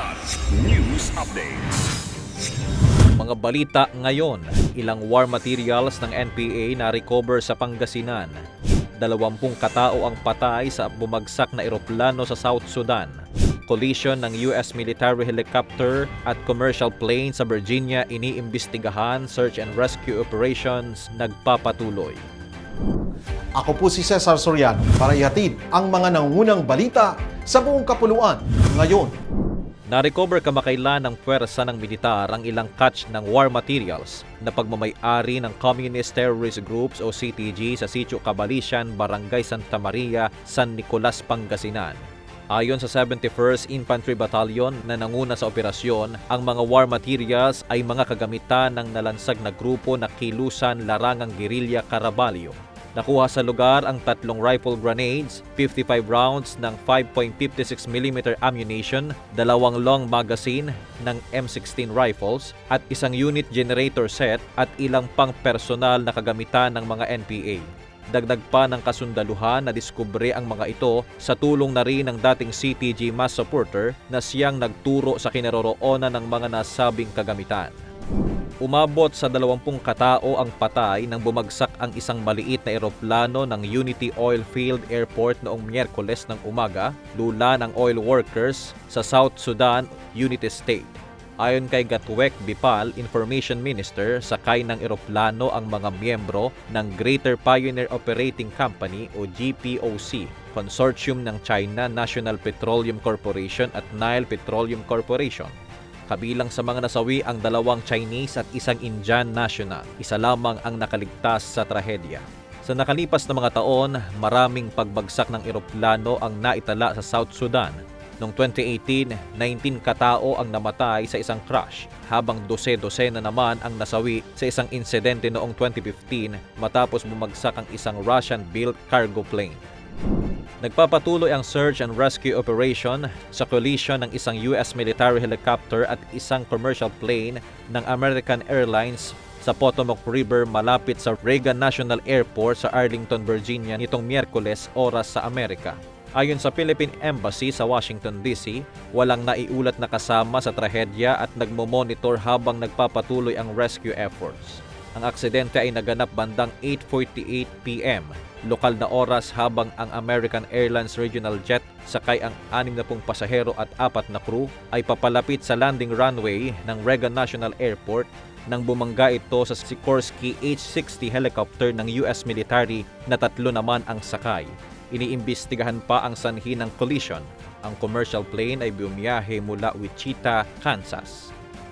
Kilat News Updates. Mga balita ngayon, ilang war materials ng NPA na recover sa Pangasinan. Dalawampung katao ang patay sa bumagsak na eroplano sa South Sudan. Collision ng US military helicopter at commercial plane sa Virginia iniimbestigahan, search and rescue operations nagpapatuloy. Ako po si Cesar Soriano para ihatid ang mga nangunang balita sa buong kapuluan ngayon. Na-recover kamakailan ng puwersa ng militar ang ilang catch ng war materials na pagmamayari ng Communist Terrorist Groups o CTG sa Sitio Cabalician, Barangay Santa Maria, San Nicolas, Pangasinan. Ayon sa 71st Infantry Battalion na nanguna sa operasyon, ang mga war materials ay mga kagamitan ng nalansag na grupo na kilusan larangang gerilya Caraballo. Nakuha sa lugar ang tatlong rifle grenades, 55 rounds ng 5.56mm ammunition, dalawang long magazine ng M16 rifles, at isang unit generator set at ilang pang personal na kagamitan ng mga NPA. Dagdag pa ng kasundaluhan na diskubre ang mga ito sa tulong na rin ng dating CTG mass supporter na siyang nagturo sa kinaroroonan ng mga nasabing kagamitan. Umabot sa 20 katao ang patay nang bumagsak ang isang maliit na eroplano ng Unity Oil Field Airport noong Miyerkules ng umaga, lula ng oil workers sa South Sudan, Unity State. Ayon kay Gatwek Bipal, Information Minister, sakay ng eroplano ang mga miyembro ng Greater Pioneer Operating Company o GPOC, consortium ng China National Petroleum Corporation at Nile Petroleum Corporation. Kabilang sa mga nasawi ang dalawang Chinese at isang Indian national. Isa lamang ang nakaligtas sa trahedya. Sa nakalipas na mga taon, maraming pagbagsak ng eroplano ang naitala sa South Sudan. Noong 2018, 19 katao ang namatay sa isang crash, habang 12-12 na naman ang nasawi sa isang insidente noong 2015 matapos bumagsak ang isang Russian-built cargo plane. Nagpapatuloy ang search and rescue operation sa collision ng isang US military helicopter at isang commercial plane ng American Airlines sa Potomac River malapit sa Reagan National Airport sa Arlington, Virginia nitong Miyerkules oras sa Amerika. Ayon sa Philippine Embassy sa Washington DC, walang naiulat na kasama sa trahedya at nagmo-monitor habang nagpapatuloy ang rescue efforts. Ang aksidente ay naganap bandang 8.48 p.m. lokal na oras habang ang American Airlines Regional Jet sakay ang 60 pasahero at apat na crew ay papalapit sa landing runway ng Reagan National Airport nang bumangga ito sa Sikorsky H-60 helicopter ng US military na tatlo naman ang sakay. Iniimbestigahan pa ang sanhi ng collision. Ang commercial plane ay bumiyahe mula Wichita, Kansas.